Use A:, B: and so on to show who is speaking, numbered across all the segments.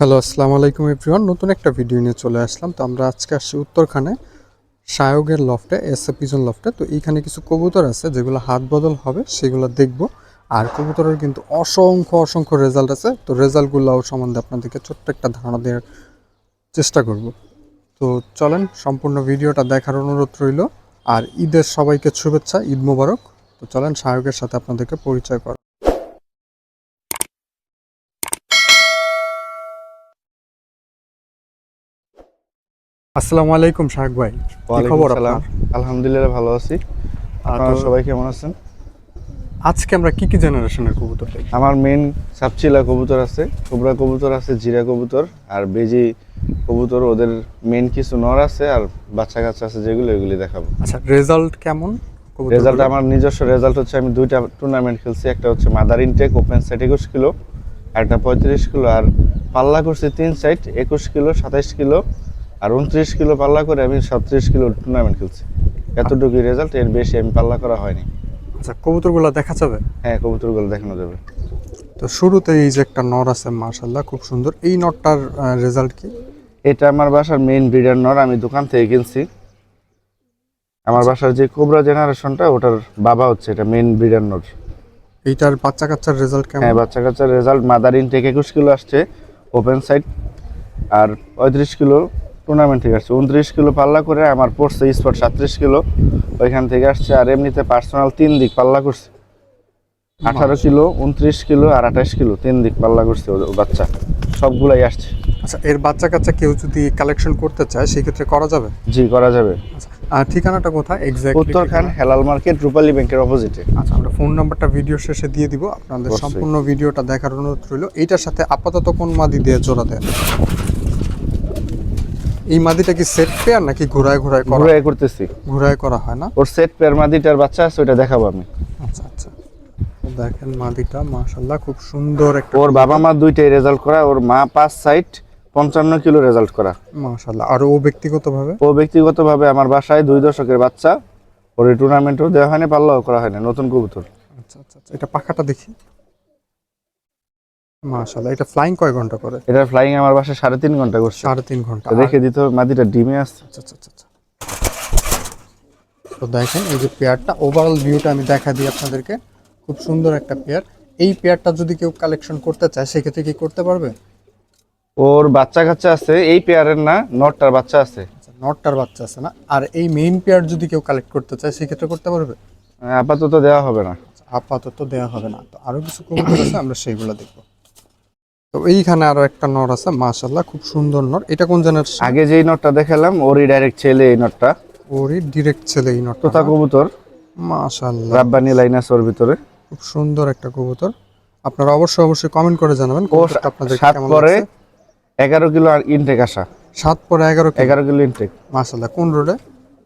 A: Hello আসসালামু আলাইকুম everyone নতুন একটা ভিডিও নিয়ে চলে আসলাম। তো আমরা আজকে আসছি উত্তরখানে সায়গের লফটে এস এ পিজন লফটে তো এইখানে কিছু কবুতর আছে যেগুলো হাত বদল হবে, সেগুলো দেখব। আর কবুতরের কিন্তু অসংখ্য অসংখ্য রেজাল্ট আছে। তো রেজাল্টগুলো সম্বন্ধে আপনাদেরকে ছোট্ট একটা ধারণা দেওয়ার চেষ্টা করব। তো চলেন, সম্পূর্ণ ভিডিওটা দেখার অনুরোধ রইল। আর ঈদের সবাইকে শুভেচ্ছা, ঈদ মোবারক। তো চলেন সায়কের সাথে আপনাদেরকে পরিচয় করা আসসালামু আলাইকুম শাহেক ভাই কি খবর আপনার?
B: আলহামদুলিল্লাহ ভালো আছি। আপনারা সবাই কেমন আছেন?
A: আজকে আমরা কি কি জেনারেশনের কবুতর
B: আমার মেন সাপচিলা কবুতর আছে কোবরা কবুতর আছে জিরা কবুতর আর বেজি কবুতর ওদের মেন কিছু নর আছে আর বাচ্চা কাচ্চা আছে যেগুলো এগুলি দেখাবো।
A: আচ্ছা রেজাল্ট কেমন
B: রেজাল্ট আমার নিজস্ব রেজাল্ট হচ্ছে আমি দুইটা টুর্নামেন্ট খেলছি একটা হচ্ছে মাদার ইনটেক ওপেন সাইড একুশ কিলো একটা পঁয়ত্রিশ কিলো আর পাল্লা করছি তিন সাইড একুশ কিলো সাতাইশ কিলো আর উনত্রিশ কিলো পাল্লা করে আমি সাতত্রিশ কিলো টুর্নামেন্ট খেলছি। এতটুকুই রেজাল্ট এর বেশি আমি পাল্লা করা হয়নি।
A: আচ্ছা কবুতরগুলো দেখা যাবে?
B: হ্যাঁ কবুতরগুলো দেখানো যাবে।
A: তো শুরুতে এই যে একটা নর আছে মাশাল্লাহ খুব সুন্দর। এই নরটার রেজাল্ট কি?
B: এটা আমার বাসার মেইন ব্রিডার নর আমি দোকান থেকে কিনছি। আমার বাসার যে কোবরা জেনারেশনটা ওটার বাবা হচ্ছে এটা মেইন ব্রিডার নর।
A: এইটার বাচ্চা কাচ্চার রেজাল্ট কেমন?
B: হ্যাঁ বাচ্চা কাচ্চার রেজাল্ট মাদার ইনটেক একুশ কিলো আসছে ওপেন সাইড আর পঁয়ত্রিশ কিলো টুর্নামেন্ট থেকে আসছে উনত্রিশ কিলো পাল্লা করে আমার পড়ছে স্পট সাতত্রিশ কিলো। ওইখান থেকে আসছে আর এমনিতে পার্সোনাল তিন দিক পাল্লা করছে। আঠারো কিলো উনত্রিশ কিলো আর আঠাশ কিলো তিন দিক পাল্লা করছে বাচ্চা। সবগুলাই আসছে।
A: আচ্ছা এর বাচ্চা কাচ্চা কেউ যদি কালেকশন করতে চায় সেক্ষেত্রে করা যাবে?
B: জি করা যাবে।
A: আচ্ছা আর ঠিকানাটা কোথায়? এক্স্যাক্ট
B: উত্তরখান হেলাল মার্কেট রূপালী ব্যাংকের অপোজিটে
A: আচ্ছা আমরা ফোন নাম্বারটা ভিডিও শেষে দিয়ে দিব। আপনাদের সম্পূর্ণ ভিডিওটা দেখার অনুরোধ রইল। এইটার সাথে আপাতত কোন মাদি দিয়ে জোড়া দেন? এই মাদিটা কি সেট পেয়ার নাকি ঘোরায় ঘোরায় করা?
B: ঘুরে করতেছি।
A: ঘোরায় করা হয় না?
B: ওর সেট পেয়ার মাদিটার বাচ্চা আছে ওটা দেখাবো আমি।
A: আচ্ছা আচ্ছা। দেখেন মাদিটা মাশাল্লাহ খুব সুন্দর একটা
B: ওর বাবা মা দুইটাই রেজাল্ট করা ওর মা পাঁচ সাইড পঞ্চান্ন কিলো রেজাল্ট করা।
A: মাশাল্লাহ আর ও ব্যক্তিগতভাবে?
B: ও ব্যক্তিগতভাবে আমার বাসায় দুই দশকের বাচ্চা ওর টুর্নামেন্টও দেওয়া হয়নি পাল্লাও করা হয়নি নতুন কবুতর।
A: আচ্ছা আচ্ছা আচ্ছা এটা পাখাটা দেখি। মাশাল্লাহ এটা ফ্লাইং কয় ঘণ্টা করে?
B: এটার ফ্লাইং আমার বাসায় সাড়ে তিন ঘণ্টা করছে।
A: সাড়ে তিন
B: ঘণ্টা। দেখে দিতে হবে মাদিটা ডিমে আসছে
A: আচ্ছা আচ্ছা আচ্ছা, আচ্ছা। তো দেখেন এই যে পেয়ারটা ওভারঅল ভিউটা আমি দেখা দিই আপনাদেরকে। খুব সুন্দর একটা পেয়ার। এই পেয়ারটা যদি কেউ কালেকশন করতে চায় সেক্ষেত্রে কি করতে পারবে?
B: ওর বাচ্চা কাচ্চা আছে এই পেয়ারের না নটটার বাচ্চা আছে।
A: আচ্ছা নটটার বাচ্চা আছে না? আর এই মেইন পেয়ার যদি কেউ কালেক্ট করতে চায় সেক্ষেত্রে করতে পারবে?
B: আপাতত দেওয়া হবে না।
A: আচ্ছা, আপাতত দেওয়া হবে না। তো আরও কিছু কবুতর আছে আমরা সেইগুলো দেখব। তো এইখানে আরও একটা নর আছে মাশাল্লাহ খুব সুন্দর নর। এটা কোন জেনারেশন
B: আগে যেই নটটা দেখালাম ওরই ডাইরেক্ট ছেলে এই নটটা
A: ওরই ডিরেক্ট ছেলে এই নটটা
B: তোতা কবুতর।
A: মাশাল্লাহ
B: রাব্বানি লাইন আছে ওর ভিতরে।
A: খুব সুন্দর একটা কবুতর। আপনারা অবশ্যই অবশ্যই কমেন্ট করে জানাবেন কবুতরটা আপনাদের কেমন
B: পরে
A: লাগছে।
B: এগারো কিলো আর ইনটেক আসা।
A: সাত পরে এগারো
B: এগারো কিলো ইনটেক
A: মাশাল্লাহ কোন রোডে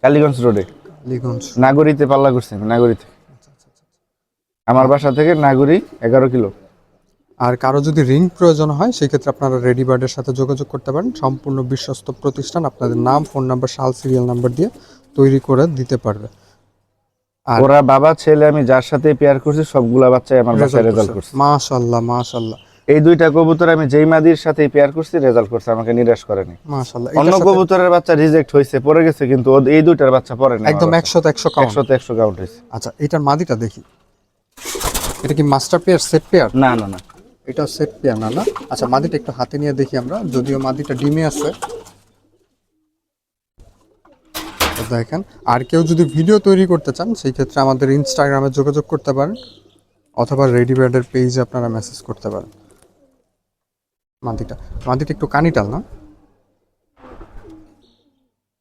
B: কালীগঞ্জ রোডে
A: লিগঞ্জ
B: নাগরিতে পাল্লা করছি আমি নাগরিতে। আমার বাসা থেকে নাগরি এগারো কিলো।
A: আর কারও যদি রিং প্রয়োজন হয় সেক্ষেত্রে আপনারা রেডি বার্ডের সাথে যোগাযোগ করতে পারেন। সম্পূর্ণ বিশ্বস্ত প্রতিষ্ঠান আপনাদের নাম ফোন নাম্বার সাল সিরিয়াল নাম্বার দিয়ে তৈরি করে দিতে পারবে। আর
B: ওরা বাবা ছেলে আমি যার সাথে পেয়ার করছি সবগুলা বাচ্চাই আমার বাসায় রেজাল্ট করছে।
A: মাশাল্লাহ মাশাল্লাহ
B: এই দুইটা কবুতর আমি যেই মাদির সাথে পেয়ার করছি রেজাল্ট করছে আমাকে নিরাশ করেনি।
A: মাশাল্লাহ
B: অন্য কবুতরের বাচ্চা রিজেক্ট হয়েছে পড়ে গেছে কিন্তু এই দুইটার বাচ্চা পড়ে না
A: একদম একশোতে একশো কাউন্ট
B: একশোতে একশো কাউন্ট হয়েছে।
A: আচ্ছা এটার মাদিটা দেখি। এটা কি মাস্টার পেয়ার সেট পেয়ার
B: না না না।
A: এটা সেট পেয়ার না। না আচ্ছা মাদিটা একটু হাতে নিয়ে দেখি আমরা। যদিও মাদিটা ডিমে আছে। দেখেন আর কেউ যদি ভিডিও তৈরি করতে চান সেই ক্ষেত্রে আমাদের ইনস্টাগ্রামে যোগাযোগ করতে পারেন অথবা রেডিমেডের পেজে আপনারা মেসেজ করতে পারেন। মাদিটা মাদিটা একটু কানিটাল না?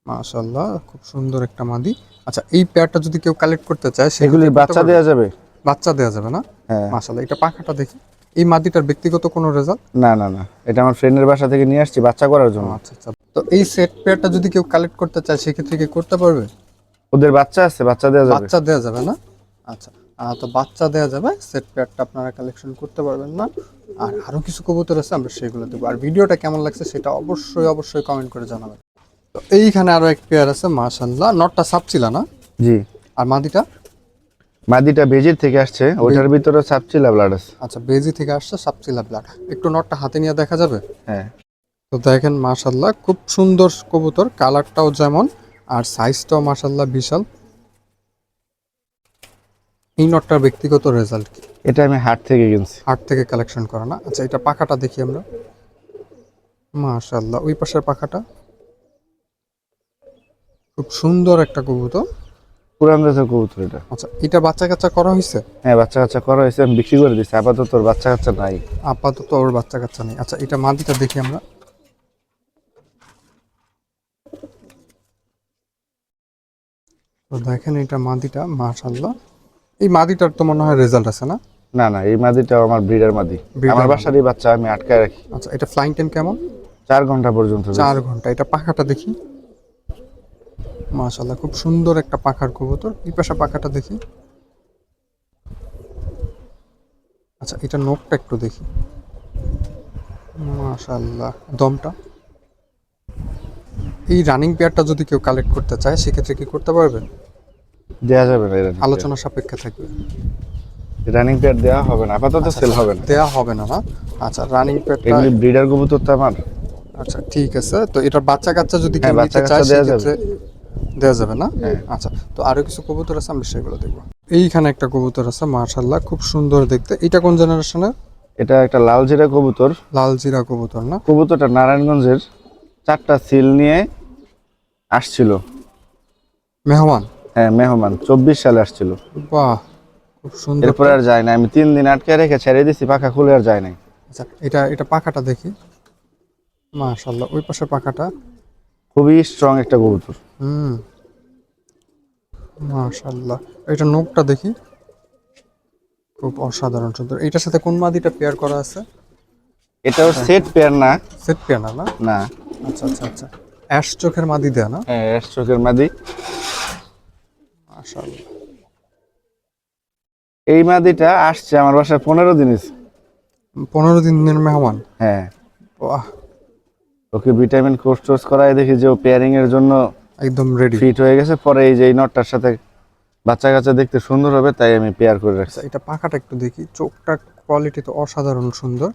A: মাশাল্লাহ খুব সুন্দর একটা মাদি। আচ্ছা এই পেয়ারটা যদি কেউ কালেক্ট করতে চায় সেগুলি
B: বাচ্চা দেওয়া যাবে?
A: বাচ্চা দেওয়া যাবে না?
B: হ্যাঁ।
A: মাশাল্লাহ এটা পাখাটা দেখি। এই মাদিটার ব্যক্তিগত কোনো রেজাল্ট
B: না না না। এটা আমার ফ্রেন্ডের বাসা থেকে নিয়ে আসছি বাচ্চা করার জন্য।
A: আচ্ছা আচ্ছা। তো এই সেট পেয়ারটা যদি কেউ কালেক্ট করতে চায় সেক্ষেত্রে কি করতে পারবে?
B: ওদের বাচ্চা আছে বাচ্চা দেওয়া যাবে।
A: বাচ্চা দেওয়া যাবে না? আচ্ছা। তো বাচ্চা দেওয়া যাবে সেট পেয়ারটা আপনারা কালেকশন করতে পারবেন না। আর আরও কিছু কবুতর আছে আমরা সেগুলো দেবো। আর ভিডিওটা কেমন লাগছে সেটা অবশ্যই অবশ্যই কমেন্ট করে জানাবেন। তো এইখানে আরও এক পেয়ার আছে মাশাল্লাহ নটটা সাপচিলা না?
B: জি।
A: আর মাদিটা
B: মাদিটা বেজির থেকে আসছে ওটার ভিতরে সাপচিলা ব্লাড আছে।
A: আচ্ছা বেজি থেকে আসছে সাপচিলা ব্লাড একটু নটটা হাতে নিয়ে দেখা যাবে?
B: হ্যাঁ।
A: তো দেখেন মাশাল্লাহ খুব সুন্দর কবুতর কালারটাও যেমন আর সাইজটাও মাশাল্লাহ বিশাল। এই নটটার ব্যক্তিগত রেজাল্ট কি?
B: এটা আমি হাট থেকে কিনছি।
A: হাট থেকে কালেকশন করা না? আচ্ছা এটা পাখাটা দেখি আমরা। মাশাল্লাহ ওই পাশের পাখাটা। খুব সুন্দর একটা কবুতর।
B: পুরান কবুতর এটা।
A: আচ্ছা এটা বাচ্চা কাচ্চা করা হয়েছে?
B: হ্যাঁ বাচ্চা কাচ্চা করা হয়েছে আমি বিক্রি করে আপাতত ওর বাচ্চা কাচ্চা নাই।
A: আপাতত ওর বাচ্চা কাচ্চা নেই। আচ্ছা এটা মাদিটা দেখি আমরা। তো দেখেন এটা মাদিটা মাশাল্লাহ এই মাদিটার তো মনে হয় রেজাল্ট আছে না?
B: না না এই মাদিটা আমার ব্রিডার মাদি আমার বাসারই বাচ্চা আমি আটকায় রাখি।
A: আচ্ছা এটা ফ্লাইং টাইম কেমন?
B: চার ঘণ্টা পর্যন্ত
A: চার ঘণ্টা এটা পাখাটা দেখি। মাশাল্লাহ খুব সুন্দর একটা পাখার কবুতর। পাশে পাখাটা দেখি। আচ্ছা এটা নখটা একটু দেখি। মাশাল্লাহ দমটা। এই রানিং পেয়ারটা যদি কেউ কালেক্ট করতে চায় সেক্ষেত্রে কি করতে পারবেন?
B: দেয়া যাবে না
A: আলোচনা সাপেক্ষে থাকবে।
B: রানিং পেয়ার দেওয়া হবে না আপাতত সেল হবে না।
A: দেয়া হবে না না আচ্ছা রানিং পেয়ারটা
B: এগুলি ব্রিডার কবুতর তো আমার।
A: আচ্ছা ঠিক আছে। তো এটার বাচ্চা কাচ্চা যদি কেউ
B: হ্যাঁ, বাচ্চা
A: নিতে চায় সেক্ষেত্রে দেওয়া যাবে না?
B: হ্যাঁ।
A: আচ্ছা তো আরও কিছু কবুতর আছে আমরা সেগুলো দেখব। এইখানে একটা কবুতর আছে মার্শাল্লাহ খুব সুন্দর দেখতে। এটা কোন জেনারেশনের
B: এটা একটা লাল জিরা কবুতর।
A: লাল জিরা কবুতর না?
B: কবুতরটা নারায়ণগঞ্জের। চারটা সিল নিয়ে আসছিল।
A: মেহমান?
B: হ্যাঁ মেহমান চব্বিশ সালে আসছিল।
A: বাহ খুব সুন্দর।
B: এরপরে আর যায় না আমি তিন দিন আটকে রেখে ছেড়ে দিছি পাখা খুলে আর যায় নাই।
A: আচ্ছা এটা এটা পাখাটা দেখি। মাশাল্লাহ ওই পাশে পাখাটা।
B: খুবই স্ট্রং একটা কবুতর
A: হুম। মাশাল্লাহ এটা নোকটা দেখি। খুব অসাধারণ সুন্দর। এটার সাথে কোন মাদিটা পেয়ার করা আছে?
B: এটাও সেট পেয়ার না।
A: সেট পেয়ার না না?
B: না।
A: আচ্ছা আচ্ছা আচ্ছা। অ্যাশ চোখের মাদি দেয়া না?
B: হ্যাঁ চোখের মাদি।
A: মাশাল্লাহ
B: এই মাদিটা আসছে আমার বাসায় পনেরো দিন।
A: পনেরো দিনের মেহমান?
B: হ্যাঁ।
A: বাহ।
B: ওকে ভিটামিন কোর্স টোর্স করায় দেখি যে ও পেয়ারিং এর জন্য
A: একদম রেডি
B: ফিট হয়ে গেছে। পরে এই যে এই নটটার সাথে বাচ্চা কাচ্চা দেখতে সুন্দর হবে তাই আমি পেয়ার করে রাখছি।
A: এটা পাখাটা একটু দেখি। চোখটা কোয়ালিটি তো অসাধারণ সুন্দর।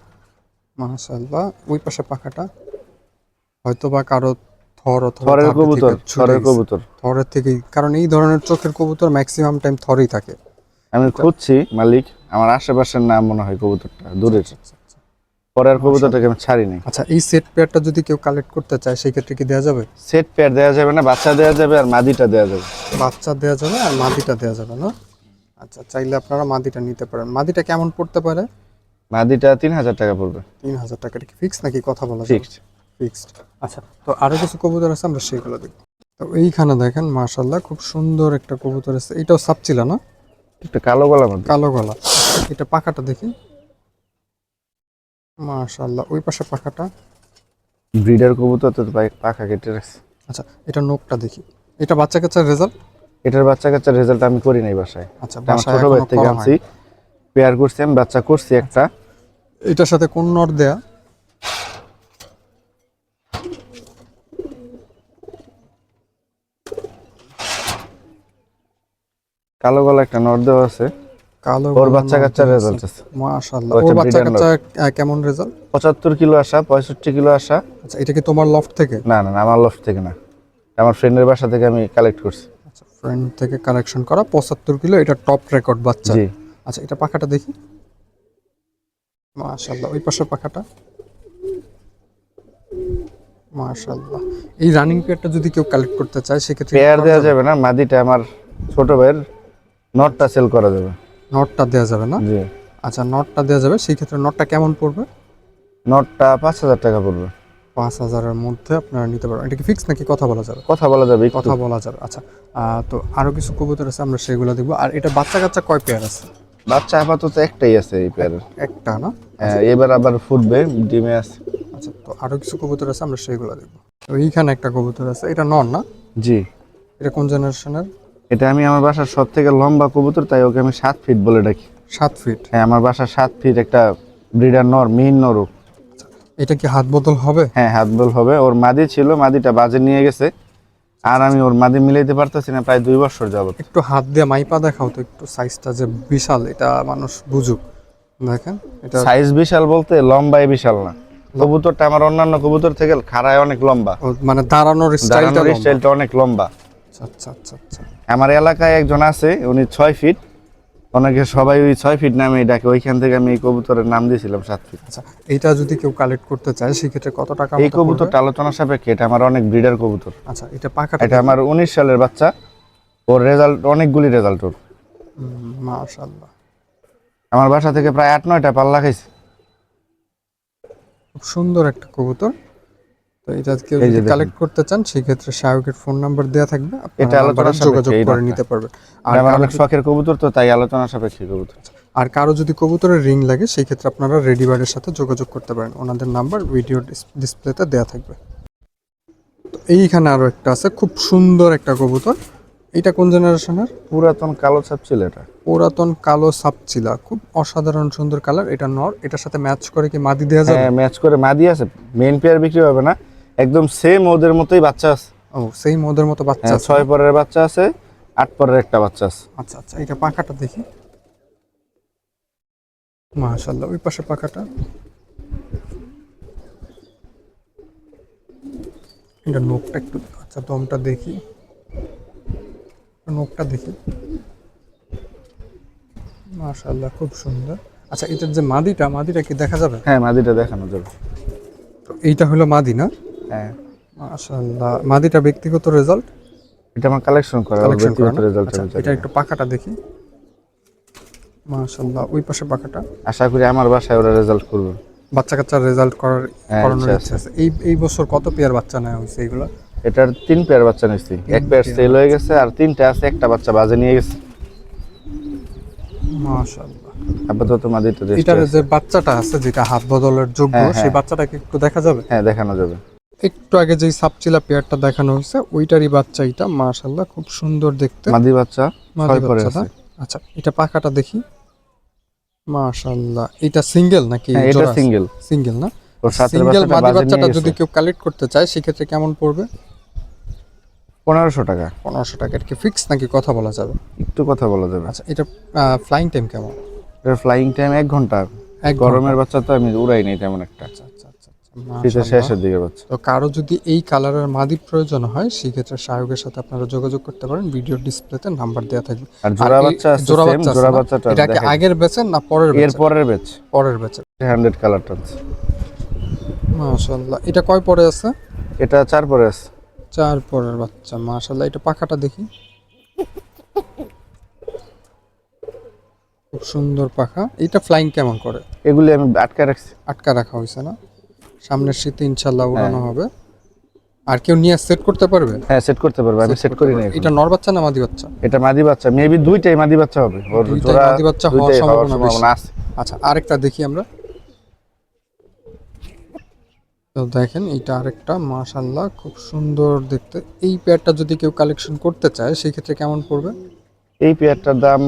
A: মাশাল্লাহ ওই পাশে পাখাটা হয়তো বা কারও থর অথবা
B: থরের কবুতর থরের কবুতর।
A: থরের থেকেই কারণ এই ধরনের চোখের কবুতর ম্যাক্সিমাম টাইম থরেই থাকে।
B: আমি খুঁজছি মালিক আমার আশেপাশের নাম মনে হয় কবুতরটা দূরের পরের কবুতরটাকে আমি ছাড়ি নাই।
A: আচ্ছা এই সেট পেয়ারটা যদি কেউ কালেক্ট করতে চায় সেই ক্ষেত্রে কি দেওয়া যাবে?
B: সেট পেয়ার দেওয়া যাবে না বাচ্চা দেওয়া যাবে আর মাদিটা দেওয়া যাবে।
A: বাচ্চা দেওয়া যাবে আর মাদিটা দেওয়া যাবে না? আচ্ছা চাইলে আপনারা মাদিটা নিতে পারেন। মাদিটা কেমন পড়তে পারে?
B: মাদিটা তিন হাজার টাকা পড়বে।
A: তিন হাজার টাকা কি ফিক্স নাকি কথা বলা
B: ফিক্সড
A: ফিক্সড আচ্ছা তো আরও কিছু কবুতর আছে আমরা সেগুলো দেখব। তো এইখানে দেখেন মাশাল্লাহ খুব সুন্দর একটা কবুতর আছে। এটাও সাপচিলা না?
B: একটা কালো গলা
A: কালো গলা। এটা পাখাটা দেখি। মাশাল্লাহ ওই পাশে পাখাটা?
B: ব্রিডার কবুতর তো পাখা কেটে রাখছে।
A: আচ্ছা এটা নোকটা দেখি। এটা বাচ্চা কাচ্চার রেজাল্ট
B: এটার বাচ্চা কাচ্চার রেজাল্ট আমি করি নাই বাসায়।
A: আচ্ছা
B: আমার
A: বাসায়
B: ছোট ভাই থেকে আনছি। পেয়ার করছি আমি বাচ্চা করছি একটা।
A: এটার সাথে কোন নট দেয়া?
B: কালো গলা একটা নট দেওয়া আছে।
A: কালো
B: ওর বাচ্চা কাচ্চার রেজাল্ট আছে। একটা
A: ওর বাচ্চা কাচ্চা কেমন রেজাল্ট
B: পঁচাত্তর কিলো আসা পঁয়ষট্টি কিলো আসা।
A: আচ্ছা এটা কি তোমার লফট থেকে?
B: না না না, আমার লফট থেকে না। আমার ফ্রেন্ডের বাসা থেকে আমি কালেক্ট করছি।
A: আচ্ছা ফ্রেন্ড থেকে কালেকশন করা পঁচাত্তর কিলো এটা টপ রেকর্ড বাচ্চা।
B: জি।
A: আচ্ছা এটা পাখাটা দেখি। মাশাল্লাহ ওই পাশের পাখাটা। মাশাল্লাহ এই রানিং পেয়ারটা যদি কেউ কালেক্ট করতে চায় সেক্ষেত্রে
B: পেয়ার দেওয়া
A: যাবে?
B: যাবে না মাদিটা আমার ছোট ভাইয়ের নটটা সেল করা যাবে।
A: নটটা দেওয়া যাবে না?
B: জি।
A: আচ্ছা নটটা দেওয়া যাবে সেই ক্ষেত্রে নটটা কেমন পড়বে?
B: নটটা পাঁচ হাজার টাকা পড়বে।
A: পাঁচ হাজারের মধ্যে আপনারা নিতে পারবেন। এটা কি ফিক্স নাকি কথা বলা যাবে?
B: কথা বলা যাবে
A: কথা বলা যাবে আচ্ছা। তো আরও কিছু কবুতর আছে আমরা সেগুলো দেখব। আর এটা বাচ্চা কাচ্চা কয় পেয়ার আছে?
B: বাচ্চা আপাতত একটাই আছে এই পেয়ারের
A: একটা না?
B: হ্যাঁ, এবার আবার ফুটবে ডিমে আছে।
A: আচ্ছা তো আরও কিছু কবুতর আছে আমরা সেগুলো দেখব। তো এইখানে একটা কবুতর আছে এটা নন না?
B: জি।
A: এটা কোন জেনারেশনের
B: এটা আমি আমার বাসার সব থেকে লম্বা কবুতর তাই ওকে আমি সাত ফিট বলে ডাকি।
A: সাত ফিট
B: হ্যাঁ আমার বাসার সাত ফিট একটা ব্রিডার নর মিন নরও
A: এটা কি হাত বদল হবে?
B: হ্যাঁ হাত বল হবে। ওর মাদি ছিল মাদিটা বাজে নিয়ে গেছে। আর আমি ওর মাদি মিলাইতে পারতেছি না প্রায় দুই বছর যাবত।
A: একটু হাত দিয়ে মাইপা দেখাও তো একটু সাইজটা যে বিশাল এটা মানুষ বুঝুক। দেখেন এটা
B: সাইজ বিশাল বলতে লম্বাই বিশাল না। কবুতরটা আমার অন্যান্য কবুতর থেকে খাড়ায় অনেক লম্বা।
A: মানে দাঁড়ানোর স্টাইলটা
B: অনেক লম্বা।
A: আচ্ছা আচ্ছা আচ্ছা।
B: আমার এলাকায় একজন আছে উনি ছয় ফিট অনেকে সবাই ওই ছয় ফিট নামে ডাকে ওইখান থেকে আমি এই কবুতরের নাম দিয়েছিলাম সাত ফিট
A: আচ্ছা এইটা যদি কেউ কালেক্ট করতে চায় সেক্ষেত্রে কত টাকা
B: এই কবুতরটা আলোচনা সাপেক্ষে এটা আমার অনেক ব্রিডার কবুতর।
A: আচ্ছা এটা পাখাটা
B: এটা আমার উনিশ সালের বাচ্চা। ওর রেজাল্ট অনেকগুলি রেজাল্ট ওর।
A: মাশাআল্লাহ।
B: আমার বাসা থেকে প্রায় আট নয়টা পাল্লা খাইছে।
A: খুব সুন্দর একটা কবুতর। তো এটা কেউ যদি কালেক্ট করতে চান সেক্ষেত্রে শাহকের ফোন নাম্বার দেওয়া থাকবে
B: এটা আলোচনা
A: যোগাযোগ করে নিতে পারবেন আর
B: আর অনেক শখের কবুতর তো তাই আলোচনা সাপেক্ষে কবুতর।
A: আর কারও যদি কবুতরের রিং লাগে সেই ক্ষেত্রে আপনারা রেডি বার্ডের সাথে যোগাযোগ করতে পারেন। ওনাদের নাম্বার ভিডিও ডিসপ্লেতে দেওয়া থাকবে। তো এইখানে আরও একটা আছে খুব সুন্দর একটা কবুতর। এটা কোন জেনারেশনের
B: পুরাতন কালো ছাপ ছিল এটা।
A: পুরাতন কালো সাপচিলা খুব অসাধারণ সুন্দর কালার এটা নর এটার সাথে ম্যাচ করে কি মাদি দেওয়া যাবে?
B: ম্যাচ করে মাদি আছে। মেন পেয়ার বিক্রি হবে না। একদম সেম ওদের মতোই বাচ্চা আছে।
A: ও সেই মদের মতো বাচ্চা
B: হ্যাঁ,
A: আছে।
B: ছয় পরের বাচ্চা আছে আট পরের একটা বাচ্চা আছে।
A: আচ্ছা আচ্ছা এটা পাখাটা দেখি। মাশাল্লাহ ওই পাশে পাখাটা। এটা নোকটা একটু আচ্ছা দমটা দেখি। নোকটা দেখি। মাশাল্লাহ খুব সুন্দর। আচ্ছা এটার যে মাদিটা মাদিটা কি দেখা যাবে?
B: হ্যাঁ মাদিটা দেখানো যাবে।
A: তো এইটা হলো মাদি না?
B: হ্যাঁ।
A: মাদিটা ব্যক্তিগত রেজাল্ট
B: এটা আমার কালেকশন করা ব্যক্তিগত রেজাল্ট
A: আচ্ছা এটা একটু দেখি। মাশাল্লাহ ওই পাশে
B: আশা করি আমার বাসায় ওরা রেজাল্ট করবে।
A: বাচ্চা কাচ্চার রেজাল্ট করার
B: হ্যাঁ,
A: করানোর
B: ইচ্ছা
A: আছে। এই এই বছর কত পেয়ার বাচ্চা নেওয়া হয়েছে এইগুলো?
B: এটার তিন পেয়ার বাচ্চা নিচ্ছি এক পেয়ার সেল হয়ে গেছে আর তিনটা আছে একটা বাচ্চা বাজে নিয়ে গেছে।
A: মাশাআল্লাহ।
B: আপাতত মাদিটা
A: এটার যে বাচ্চাটা আছে যেটা হাত বদলের যোগ্য
B: হ্যাঁ,
A: সেই। বাচ্চাটাকে একটু দেখা যাবে
B: হ্যাঁ দেখানো যাবে।
A: একটু আগে যেই সাপচিলা পেয়ারটা দেখানো হয়েছে ওইটারই বাচ্চা এটা মাশাআল্লাহ খুব সুন্দর দেখতে।
B: মাদি বাচ্চা
A: মাদি।
B: আছে।
A: আচ্ছা এটা পাখাটা দেখি। মাশাআল্লাহ এটা সিঙ্গেল নাকি
B: হ্যাঁ এটা সিঙ্গেল।
A: সিঙ্গেল না? সিঙ্গেল মাদি বাচ্চাটা যদি কেউ কালেক্ট করতে চায় সেক্ষেত্রে কেমন পড়বে?
B: পনেরোশো টাকা।
A: পনেরোশো টাকা কি ফিক্স নাকি কথা বলা যাবে?
B: একটু কথা বলা যাবে।
A: আচ্ছা এটা ফ্লাইং টাইম কেমন?
B: এটার ফ্লাইং টাইম এক ঘণ্টা।
A: এক
B: গরমের বাচ্চা তো আমি উড়াই নেই তেমন একটা।
A: আচ্ছা।
B: শীতের শেষের দিকে বাচ্চা
A: তো কারও যদি এই কালারের মাদি প্রয়োজন হয় সেক্ষেত্রে সাথে আপনারা যোগাযোগ করতে পারেন। ভিডিও ডিসপ্লেতে নাম্বার দেওয়া থাকবে।
B: আর জোড়া বাচ্চা
A: জোড়া বাচ্চা
B: জোড়া বাচ্চাটা
A: এটা কি আগের বেচেন না পরের
B: এর পরের বেচ।
A: পরের বেচেন।
B: হান্ড্রেড কালার টানছে
A: মাশাআল্লাহ। এটা কয় পরে আছে?
B: এটা চার পরে আছে।
A: চার পরের বাচ্চা মাশাআল্লাহ। এটা পাখাটা দেখি। খুব সুন্দর পাখা। এটা ফ্লাইং কেমন করে?
B: এগুলি আমি আটকে রাখছি।
A: আটকা রাখা হয়েছে না? সামনের শীতে ইনশাল্লাহ
B: হ্যাঁ।
A: উড়ানো হবে। আর কেউ নিয়ে সেট করতে পারবে?
B: হ্যাঁ সেট করতে পারব। আমি সেট করি না
A: এটা নর বাচ্চা না মাদি বাচ্চা?
B: এটা মাদি বাচ্চা। মেবি দুইটাই মাদি বাচ্চা হবে। ওর জোড়া
A: মাদি বাচ্চা হওয়ার সম্ভাবনা
B: আছে।
A: আচ্ছা আরেকটা দেখি আমরা। তো দেখেন এটা আরেকটা। মাশাল্লাহ খুব সুন্দর দেখতে। এই পেয়ারটা যদি কেউ কালেকশন করতে চায় সেই ক্ষেত্রে কেমন পড়বে?
B: এই পেয়ারটার দাম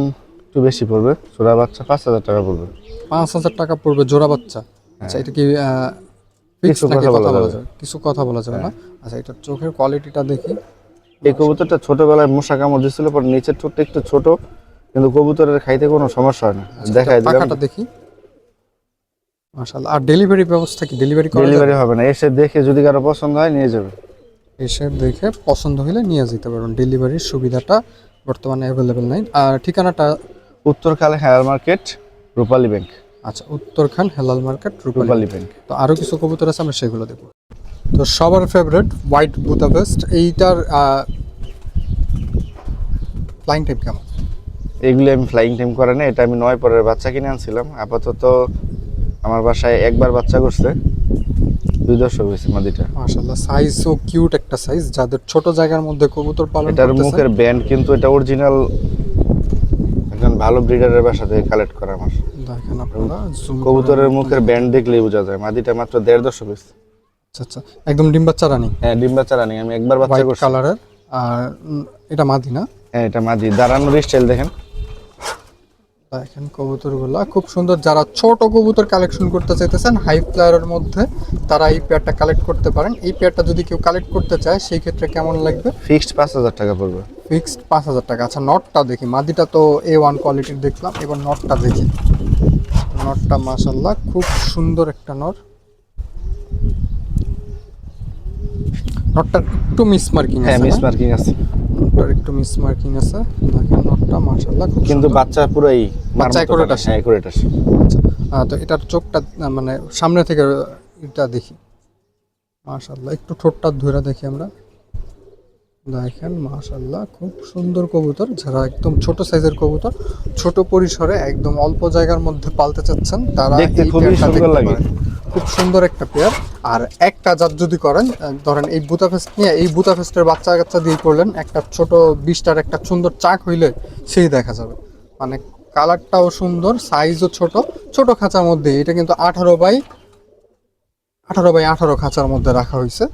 B: একটু বেশি পড়বে। জোড়া বাচ্চা পাঁচ হাজার টাকা পড়বে।
A: পাঁচ হাজার টাকা পড়বে জোড়া বাচ্চা। আচ্ছা এটা কি
B: হ্যাঁ। কিছু কথা বলা যাবে।
A: কিছু কথা বলা যাবে না। আচ্ছা এটা চোখের কোয়ালিটিটা দেখি।
B: এই কবুতরটা ছোটবেলায় মশা কামড় দিচ্ছিল পরে নিচের ঠোঁটটা একটু ছোট কিন্তু কবুতরের খাইতে কোনো সমস্যা হয় না। দেখাই দিলাম।
A: পাখাটা দেখি। মাশাল্লাহ আর ডেলিভারি ব্যবস্থা কি? ডেলিভারি করা
B: ডেলিভারি হবে না। এসে দেখে যদি কারও পছন্দ হয় নিয়ে যাবে।
A: এসে দেখে পছন্দ হলে নিয়ে যেতে পারবেন ডেলিভারির সুবিধাটা বর্তমানে অ্যাভেলেবেল নাই। আর ঠিকানাটা?
B: উত্তর কালে হেয়ার মার্কেট রূপালী ব্যাংক
A: আচ্ছা উত্তরখান হেলাল মার্কেট রূপালী
B: ব্যাংক
A: তো আরও কিছু কবুতর আছে আমরা সেগুলো দেখব। তো সবার ফেভারিট হোয়াইট বুদাপেস্ট এইটার ফ্লাইং টাইপ কেমন?
B: এগুলি আমি ফ্লাইং টাইম করে না এটা আমি নয় পরের বাচ্চা কিনে আনছিলাম। আপাতত আমার বাসায় একবার বাচ্চা করছে দুই দশক হয়েছে মাদিটা।
A: মাশাল্লাহ সাইজ ও কিউট একটা সাইজ যাদের ছোট জায়গার মধ্যে কবুতর পালন
B: এটার মুখের ব্যান্ড কিন্তু এটা অরিজিনাল একজন ভালো ব্রিডারের বাসা থেকে কালেক্ট করা আমার।
A: দেখেন আপনারা
B: কবুতরের মুখের ব্যান্ড দেখলেই বোঝা যায়। মাদিটা মাত্র দেড় দশ পিস
A: আচ্ছা আচ্ছা। একদম ডিম বাচ্চা রানি?
B: হ্যাঁ ডিম বাচ্চা রানি। আমি একবার বাচ্চা করছি।
A: কালারের আর এটা মাদি না?
B: হ্যাঁ এটা মাদি। দাঁড়ানোর স্টাইল দেখেন।
A: দেখেন কবুতরগুলা। খুব সুন্দর যারা ছোট কবুতর কালেকশন করতে চাইতেছেন হাই ফ্লায়ারের মধ্যে তারা এই পেয়ারটা কালেক্ট করতে পারেন। এই পেয়ারটা যদি কেউ কালেক্ট করতে চায় সেই ক্ষেত্রে কেমন লাগবে?
B: ফিক্সড পাঁচ হাজার টাকা পড়বে।
A: ফিক্সড পাঁচ হাজার টাকা। আচ্ছা নটটা দেখি। মাদিটা তো এ ওয়ান কোয়ালিটির দেখলাম এবার নটটা দেখি। নটটা মাসাল্লাহ খুব সুন্দর একটা নট নটটা একটু মিসমার্কিং
B: হ্যাঁ,
A: আছে
B: মিসমার্কিং আছে।
A: নটটার একটু মিস মার্কিং আছে। দেখেন নটটা? মাশাআল্লাহ খুব
B: কিন্তু। বাচ্চা পুরোই
A: বাচ্চা আসে।
B: হ্যাঁ আসে
A: আচ্ছা তো এটার চোখটা মানে সামনে থেকে এটা দেখি। মাশাআল্লাহ একটু ঠোঁটটা ধরে দেখি আমরা। দেখেন মাশাআল্লাহ খুব সুন্দর কবুতর। যারা একদম ছোট সাইজের কবুতর ছোট পরিসরে একদম অল্প জায়গার মধ্যে পালতে চাচ্ছেন তারা
B: দেখতে খুবই সুন্দর লাগে।
A: খুব সুন্দর একটা পেয়ার আর একটা জাত যদি করেন ধরেন এই বুতাফেস্ট নিয়ে এই বুতাফেস্টের বাচ্চা কাচ্চা দিয়ে করলেন একটা ছোট বিশটার একটা সুন্দর চাক হইলে সেই দেখা যাবে। মানে কালারটাও সুন্দর সাইজও ছোট ছোট খাঁচার মধ্যে এটা কিন্তু আঠারো বাই আঠারো বাই আঠারো খাঁচার মধ্যে রাখা হয়েছে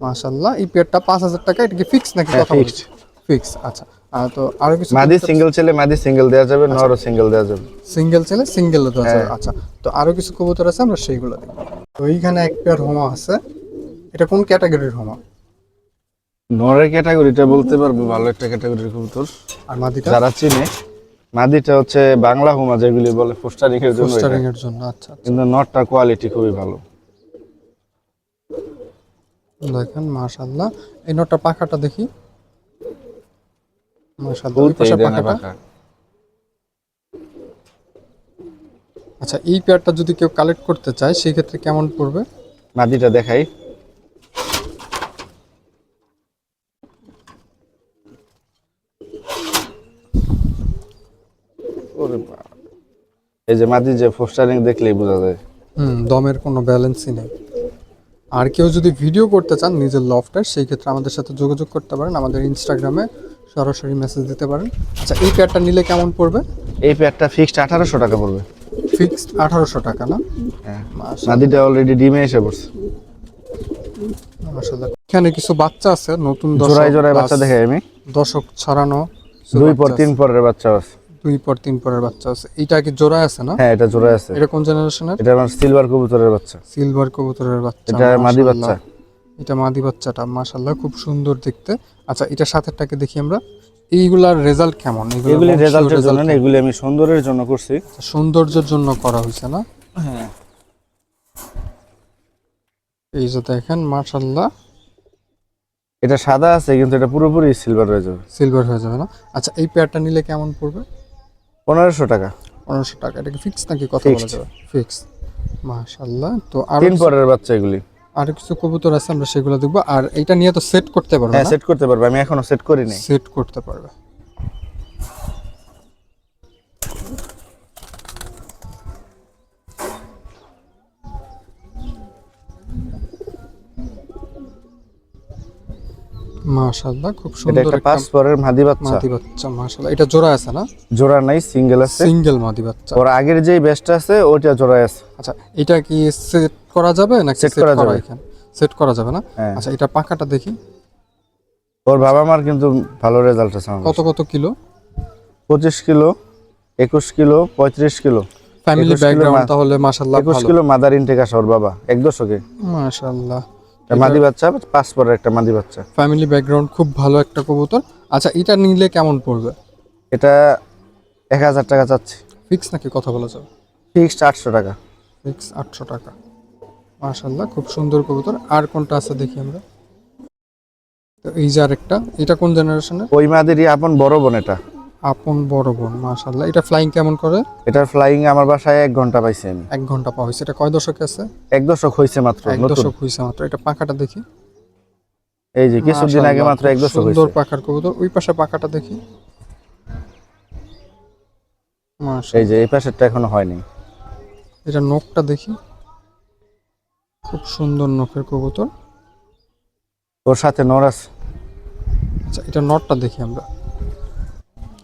A: মাশাল্লাহ এই পেয়ারটা পাঁচ হাজার টাকা এটা কি ফিক্স নাকি
B: হ্যাঁ,
A: কথা
B: fixed।
A: ফিক্স আচ্ছা। তো আরও কিছু
B: মাদি সিঙ্গেল ছেলে মাদি সিঙ্গেল দেওয়া যাবে
A: আচ্ছা।
B: নরও সিঙ্গেল দেওয়া যাবে।
A: সিঙ্গেল ছেলে সিঙ্গেল দেওয়া যাবে
B: হ্যাঁ।
A: আচ্ছা। তো আরও কিছু কবুতর আছে আমরা সেইগুলো দেখব। তো এইখানে এক পেয়ার হোমা আছে। এটা কোন ক্যাটাগরির হোমা?
B: নরের ক্যাটাগরিটা বলতে পারব ভালো একটা ক্যাটাগরির কবুতর।
A: আর মাদিটা?
B: যারা চিনে মাদিটা হচ্ছে বাংলা হুমা যেগুলি বলে পোস্টারিং এর জন্য।
A: পোস্টারিং এর জন্য আচ্ছা
B: কিন্তু নটটার কোয়ালিটি খুবই ভালো।
A: দেখেন মাশাআল্লাহ। এই নটটা পাখাটা দেখি মাশাআল্লাহ ওই
B: বলতেই
A: পাশের
B: দেয় না
A: পাখাটা
B: পাখা।
A: আচ্ছা এই পেয়ারটা যদি কেউ কালেক্ট করতে চায় সেই ক্ষেত্রে কেমন পড়বে?
B: মাদিটা দেখাই। এই যে মাদি যে পোস্টারিং দেখলেই বোঝা যায়।
A: হুম দমের কোনো ব্যালেন্সই নেই। আর কেউ যদি ভিডিও করতে চান নিজের লফটের সেই ক্ষেত্রে আমাদের সাথে যোগাযোগ করতে পারেন। আমাদের ইনস্টাগ্রামে সরাসরি মেসেজ দিতে পারেন। আচ্ছা এই পেয়ারটা নিলে কেমন পড়বে?
B: এই প্যাকটা ফিক্সড আঠারোশো টাকা পড়বে।
A: ফিক্সড আঠারোশো টাকা না?
B: হ্যাঁ। মাদিটা অলরেডি ডিমে এসে পড়ছে।
A: এখানে কিছু বাচ্চা আছে নতুন
B: জোড়ায় জোড়ায় বাচ্চা দেখাই আমি।
A: দশক ছড়ানো
B: দুই পর তিন পরের বাচ্চা আছে।
A: দুই পর তিন পরের বাচ্চা আছে। এটা কি জোড়া আছে না?
B: হ্যাঁ এটা জোড়ায় আছে।
A: এটা কোন জেনারেশনের
B: এটা আমার সিলভার কবুতরের বাচ্চা।
A: সিলভার কবুতরের বাচ্চা
B: এটা মাদি বাচ্চা।
A: এটা মাদি বাচ্চাটা মাশাল্লাহ খুব সুন্দর দেখতে। আচ্ছা এটা সাথেরটাকে দেখি আমরা। এইগুলার রেজাল্ট কেমন?
B: এগুলি রেজাল্টের জন্য না, এগুলি আমি সৌন্দর্যের জন্য করছি।
A: আচ্ছা, সৌন্দর্যের জন্য করা হয়েছে না?
B: হ্যাঁ।
A: এই যে দেখেন মাশাল্লাহ
B: এটা সাদা আছে কিন্তু এটা পুরোপুরি সিলভার হয়ে যাবে।
A: সিলভার হয়ে যাবে না? আচ্ছা এই পেয়ারটা নিলে কেমন পড়বে?
B: পনেরোশো টাকা।
A: পনেরোশো টাকা। এটা কি ফিক্স নাকি কথা বলা. যাবে? ফিক্স মাশাল্লাহ তো আর
B: তিন পরের বাচ্চা এগুলি।
A: আরও কিছু কবুতর আছে আমরা সেগুলো দেখব। আর এটা নিয়ে তো সেট করতে পারবে
B: হ্যাঁ সেট করতে পারবে আমি এখনও সেট করি নাই
A: সেট করতে পারবে। মাশাআল্লাহ খুব সুন্দর
B: একটা মাদি বাচ্চা
A: মাদি বাচ্চা। মাশাআল্লাহ। এটা জোড়া আছে না?
B: জোড়া নাই সিঙ্গেল আছে।
A: সিঙ্গেল মাদি বাচ্চা
B: ওর আগের যে বেস্টটা আছে ওইটা জোড়ায় আছে।
A: আচ্ছা এটা কি সেট করা যাবে নাকি সেট
B: করা যাবে।
A: সেট করা যাবে না?
B: হ্যাঁ।
A: আচ্ছা এটা পাকাটা দেখি।
B: ওর বাবা মার কিন্তু ভালো রেজাল্ট আছে
A: কত কত কিলো?
B: পঁচিশ কিলো একুশ কিলো পঁয়ত্রিশ কিলো।
A: ফ্যামিলি
B: 21 কিলো
A: ব্যাকগ্রাউন্ড তাহলে মাশাআল্লাহ
B: একুশ কিলো মাদার ইনটেক আসে ওর বাবা এক দশকে।
A: মাশাআল্লাহ।
B: মাদি বাচ্চা পাঁচ পরের একটা মাদি বাচ্চা।
A: ফ্যামিলি ব্যাকগ্রাউন্ড খুব ভালো একটা কবুতর। আচ্ছা এটা নিলে কেমন পড়বে?
B: এটা এক হাজার টাকা চাচ্ছি।
A: ফিক্স নাকি কথা বলা যাবে?
B: ফিক্সড আটশো টাকা।
A: ফিক্স আটশো টাকা। মাশাল্লাহ খুব সুন্দর কবুতর। আর কোনটা আছে দেখি আমরা। তো এই যে আরেকটা এটা কোন জেনারেশনের?
B: ওই মাদেরই আপন বড় বোন এটা।
A: আপন বড় বোন মাশাল্লাহ এটা ফ্লাইং কেমন করে?
B: এটার ফ্লাইং আমার বাসায় এক ঘণ্টা পাইছি আমি।
A: এক ঘণ্টা পাওয়া হয়েছে। এটা কয় দশকে আছে?
B: এক দশক হয়েছে মাত্র
A: এক দশক হয়েছে মাত্র। এটা পাখাটা দেখি।
B: এই যে কিছুদিন আগে মাত্র এক দশক
A: সুন্দর পাখার কবুতর। ওই পাশে পাখাটা দেখি। মাশাআল্লাহ।
B: এই যে এই পাশেরটা এখনও হয়নি।
A: এটা নখটা দেখি। খুব সুন্দর নখের কবুতর।
B: ওর সাথে নর আছে।
A: আচ্ছা এটা নটটা দেখি আমরা।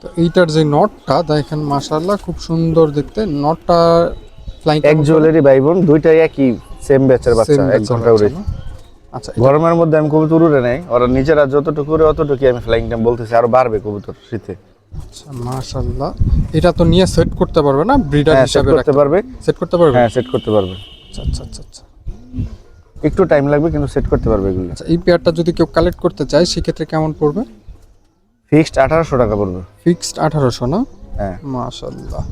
A: তো এইটার যে নটটা দেখেন মাশাআল্লাহ খুব সুন্দর দেখতে। নটটা ফ্লাইং
B: এক জুয়েলারি ভাই বোন দুইটাই একই সেম ব্যাচের বাচ্চা এক ঘণ্টা উড়ে
A: আচ্ছা
B: গরমের মধ্যে আমি কবুতর উড়ে নেই ওরা নিজেরা যতটুকু উড়ে অতটুকু আমি ফ্লাইং টাইম বলতেছি আরও বাড়বে কবুতর শীতে।
A: আচ্ছা মাশাআল্লাহ। এটা তো নিয়ে সেট করতে পারবে না? ব্রিডার
B: হ্যাঁ
A: হিসাবে
B: করতে পারবে।
A: সেট করতে পারবে?
B: হ্যাঁ সেট করতে পারবে।
A: আচ্ছা আচ্ছা আচ্ছা আচ্ছা।
B: একটু টাইম লাগবে কিন্তু সেট করতে পারবে এগুলো।
A: আচ্ছা এই পেয়ারটা যদি কেউ কালেক্ট করতে চায় সেক্ষেত্রে কেমন পড়বে?
B: ফিক্সড আঠারোশো টাকা পড়বে।
A: ফিক্সড আঠারোশো না?
B: হ্যাঁ।
A: মাশাআল্লাহ।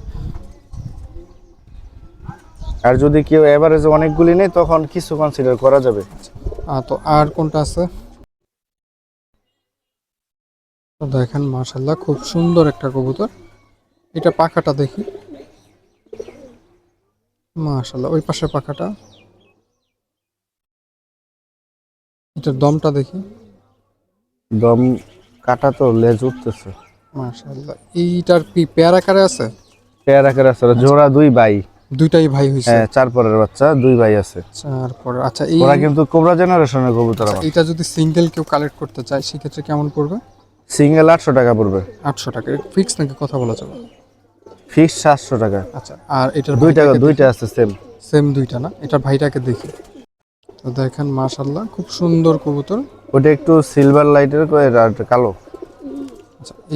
B: আর যদি কেউ এভারেজে অনেকগুলি নেই তখন কিছু কনসিডার করা যাবে।
A: তো আর কোনটা আছে? তো দেখেন মাশাল্লাহ খুব সুন্দর একটা কবুতর। এটা পাখাটা দেখি। মাশাল্লাহ ওই পাশের পাখাটা। এটার দমটা দেখি।
B: দম কাটা তো লেজ উঠতেছে।
A: মাশাল্লাহ এইটার কি পেয়ার আকারে আছে?
B: পেয়ার আকারে আছে জোড়া দুই ভাই।
A: দুইটাই ভাই হইছে?
B: হ্যাঁ চার পরের বাচ্চা দুই ভাই আছে।
A: তারপর আচ্ছা এই
B: ওরা কিন্তু কোবরা জেনারেশনের কবুতর আমার।
A: এটা যদি সিঙ্গেল কেউ কালেক্ট করতে চায় সেক্ষেত্রে কেমন পড়বে?
B: সিঙ্গেল আটশো টাকা পড়বে।
A: আটশো টাকা। ফিক্স নাকি কথা বলা যাবে
B: ফিক্স সাতশো টাকা।
A: আচ্ছা আর এটার
B: দুইটা দুইটা আছে সেম
A: সেম দুইটা না? এটার ভাইটাকে দেখি। তো দেখেন মাশাল্লাহ খুব সুন্দর কবুতর।
B: ওটা একটু সিলভার লাইটের আর কালো।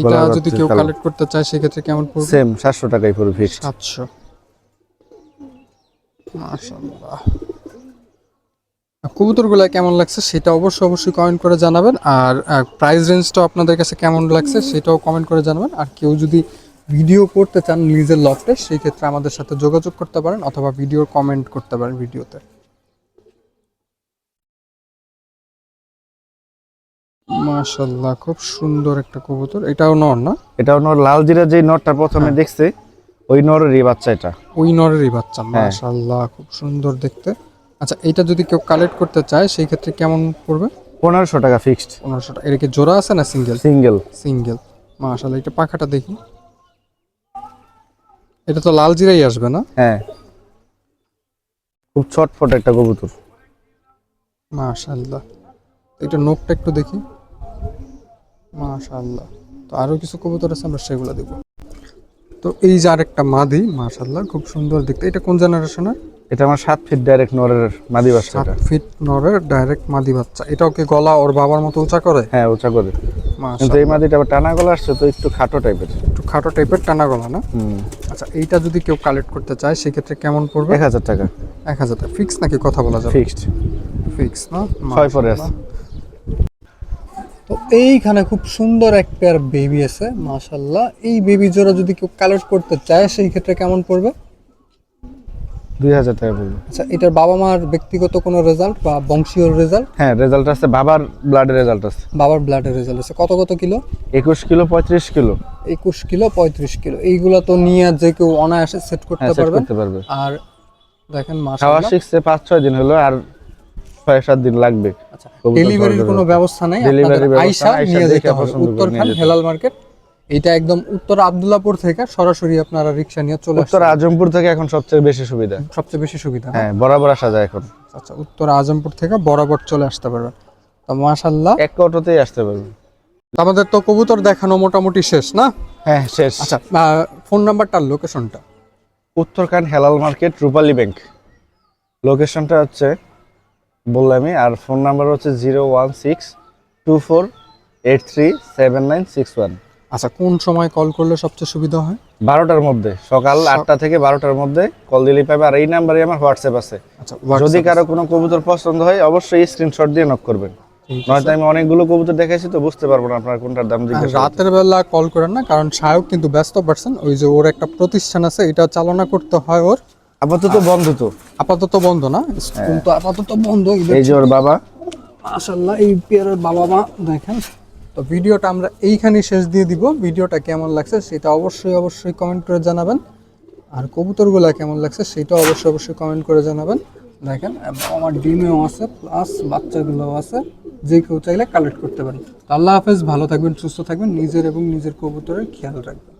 B: এটা
A: যদি কেউ কালেক্ট করতে চায় সেক্ষেত্রে কেমন পড়বে?
B: সেম সাতশো টাকাই পড়বে ফিক্স
A: সাতশো। মাশাল্লাহ কবুতরগুলো কেমন লাগছে সেটা অবশ্যই অবশ্যই কমেন্ট করে জানাবেন। আর প্রাইস রেঞ্জটাও আপনাদের কাছে কেমন লাগছে সেটাও কমেন্ট করে জানাবেন। আর কেউ যদি ভিডিও করতে চান নিজের লফটে সেই ক্ষেত্রে আমাদের সাথে যোগাযোগ করতে পারেন অথবা ভিডিওর কমেন্ট করতে পারেন ভিডিওতে মাশাল্লাহ খুব সুন্দর একটা কবুতর। এটাও নর না?
B: এটা নর লাল জিরা যে নরটা প্রথমে দেখছে ওই নরেরই বাচ্চা এটা।
A: ওই নরেরই বাচ্চা
B: হ্যাঁ।
A: মাশাল্লাহ খুব সুন্দর দেখতে। আচ্ছা এটা যদি কেউ কালেক্ট করতে চায় সেই ক্ষেত্রে কেমন পড়বে?
B: পনেরোশো টাকা ফিক্সড
A: পনেরোশো টাকা। এটা কি জোড়া আছে না সিঙ্গেল
B: সিঙ্গেল
A: সিঙ্গেল মাশাল্লাহ এটা পাখাটা দেখি। এটা তো লাল জিরাই আসবে না?
B: হ্যাঁ। খুব ছটফট একটা কবুতর।
A: মাশাল্লাহ এটা নোকটা একটু দেখি। মাশাল্লাহ তো আরও কিছু কবুতর আছে আমরা সেগুলো দেখব। তো এই যে আরেকটা মাদি মাশাল্লাহ খুব সুন্দর দেখতে। এটা কোন জেনারেশনের?
B: এটা আমার সাত ফিট ডাইরেক্ট নরের মাদি বাচ্চা
A: সাত ফিট নরের ডাইরেক্ট মাদি বাচ্চা। এটাও কি গলা ওর বাবার মতো উঁচা করে?
B: হ্যাঁ উঁচা করে। কিন্তু এই মাদিটা আবার টানা গলা আসছে তো একটু খাটো টাইপের
A: একটু খাটো টাইপের টানা গলা না? আচ্ছা এইটা যদি কেউ কালেক্ট করতে চায় সেক্ষেত্রে কেমন পড়বে?
B: এক হাজার টাকা।
A: এক হাজার টাকা। ফিক্স নাকি কথা বলা যাবে?
B: ফিক্সড
A: ফিক্স না?
B: ছয় পরে আছে।
A: তো এইখানে খুব সুন্দর এক পেয়ার বেবি আছে মাশাল্লাহ এই বেবি জোড়া যদি কেউ কালেক্ট করতে চায় সেই ক্ষেত্রে কেমন পড়বে?
B: দুই হাজার টাকা পড়বে।
A: আচ্ছা এটার বাবা মার ব্যক্তিগত কোনো রেজাল্ট বা বংশীয় রেজাল্ট
B: হ্যাঁ রেজাল্ট আছে বাবার ব্লাডের রেজাল্ট আছে।
A: বাবার ব্লাডের রেজাল্ট আছে। কত কত কিলো?
B: একুশ কিলো পঁয়ত্রিশ কিলো।
A: একুশ কিলো পঁয়ত্রিশ কিলো। এইগুলা তো নিয়ে যে কেউ অনায়াসে সেট করতে
B: হ্যাঁ
A: পারবে। আর দেখেন
B: খাওয়া শিখছে পাঁচ ছয় দিন হলো আর ছয় সাত দিন লাগবে।
A: আচ্ছা ডেলিভারির কোনো ব্যবস্থা নাই আইসা নিয়ে যেতে হবে
B: পছন্দ করে
A: উত্তর
B: নিয়ে
A: খান
B: যেতে
A: হেলাল মার্কেট। এটা একদম উত্তর আব্দুল্লাপুর থেকে সরাসরি আপনারা রিক্সা নিয়ে চলে
B: উত্তর আজমপুর থেকে এখন সবচেয়ে বেশি সুবিধা।
A: সবচেয়ে বেশি সুবিধা
B: হ্যাঁ। বরাবর আসা যায় এখন।
A: আচ্ছা উত্তর আজমপুর থেকে বরাবর চলে আসতে পারবেন। তো মাশাল্লাহ
B: এক অটোতেই আসতে পারবে
A: আমাদের তো কবুতর দেখানো মোটামুটি শেষ না?
B: হ্যাঁ শেষ।
A: আচ্ছা ফোন নাম্বারটার লোকেশনটা?
B: Uttarkhan Helal market Rupali bank. লোকেশনটা হচ্ছে বললামই আর ফোন নাম্বার হচ্ছে zero one six two four eight three seven nine six one
A: আচ্ছা কোন সময় কল করলে সবচেয়ে সুবিধা হয়?
B: বারোটার মধ্যে সকাল আটটা থেকে বারোটার মধ্যে কল দিলেই পাবে আর এই নাম্বারে আমার হোয়াটসঅ্যাপ আছে।
A: আচ্ছা
B: যদি কারও কোনো কবুতর পছন্দ হয় অবশ্যই স্ক্রিনশট দিয়ে নক করবেন। নয়তো আমি অনেকগুলো কবুতর দেখাইছি তো বুঝতে পারব না আপনার কোনটার দাম
A: আর
B: জিজ্ঞেস
A: রাতের বেলা কল করেন না কারণ সায়ক কিন্তু ব্যস্ত পারছেন ওই যে ওর একটা প্রতিষ্ঠান আছে এটা চালনা করতে হয় ওর।
B: আপাতত বন্ধ তো।
A: আপাতত বন্ধ না? স্কুল তো আপাতত বন্ধ
B: এই যে ওর বাবা।
A: মাশাল্লাহ এই পেয়ারের বাবা মা দেখেন। তো ভিডিওটা আমরা এইখানেই শেষ দিয়ে দিব। ভিডিওটা কেমন লাগছে সেটা অবশ্যই অবশ্যই কমেন্ট করে জানাবেন। আর কবুতরগুলা কেমন লাগছে সেটা অবশ্যই অবশ্যই কমেন্ট করে জানাবেন। দেখেন আমার ডিমেও আছে প্লাস বাচ্চাগুলোও আছে। যে কেউ চাইলে কালেক্ট করতে পারেন। আল্লাহ হাফেজ ভালো থাকবেন সুস্থ থাকবেন নিজের এবং নিজের কবুতরের খেয়াল রাখবেন।